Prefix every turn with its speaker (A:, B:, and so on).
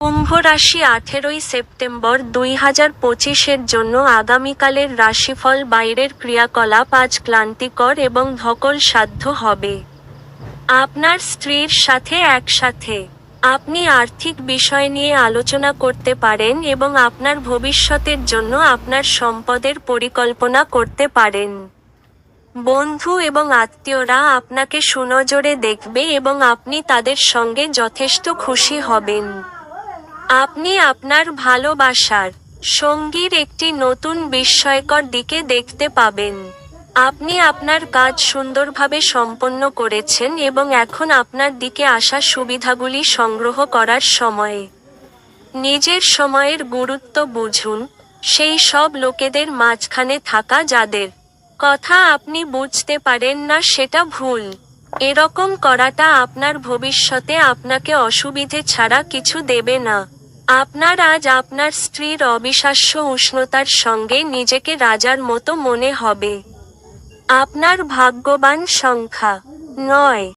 A: কুম্ভ রাশি আঠেরোই সেপ্টেম্বর দুই হাজার পঁচিশের জন্য আগামীকালের রাশিফল বাইরের ক্রিয়াকলাপ আজ ক্লান্তিকর এবং ধকল সাধ্য হবে। আপনার স্ত্রীর সাথে একসাথে আপনি আর্থিক বিষয় নিয়ে আলোচনা করতে পারেন এবং আপনার ভবিষ্যতের জন্য আপনার সম্পদের পরিকল্পনা করতে পারেন। বন্ধু এবং আত্মীয়রা আপনাকে সুনজরে দেখবে এবং আপনি তাদের সঙ্গে যথেষ্ট খুশি হবেন। আপনি আপনার ভালোবাসার সঙ্গীর একটি নতুন বিস্ময়কর দিকে দেখতে পাবেন। আপনি আপনার কাজ সুন্দরভাবে সম্পন্ন করেছেন এবং এখন আপনার দিকে আসা সুবিধাগুলি সংগ্রহ করার সময়ে। নিজের সময়ের গুরুত্ব বুঝুন, সেই সব লোকেদের মাঝখানে থাকা যাদের কথা আপনি বুঝতে পারেন না সেটা ভুল। এরকম করাটা আপনার ভবিষ্যতে আপনাকে অসুবিধে ছাড়া কিছু দেবে না। আপনার আজ আপনার স্ত্রীর অবিশ্বাস্য উষ্ণতার সঙ্গে নিজেকে রাজার মতো মনে হবে। আপনার ভাগ্যবান সংখ্যা, নয়।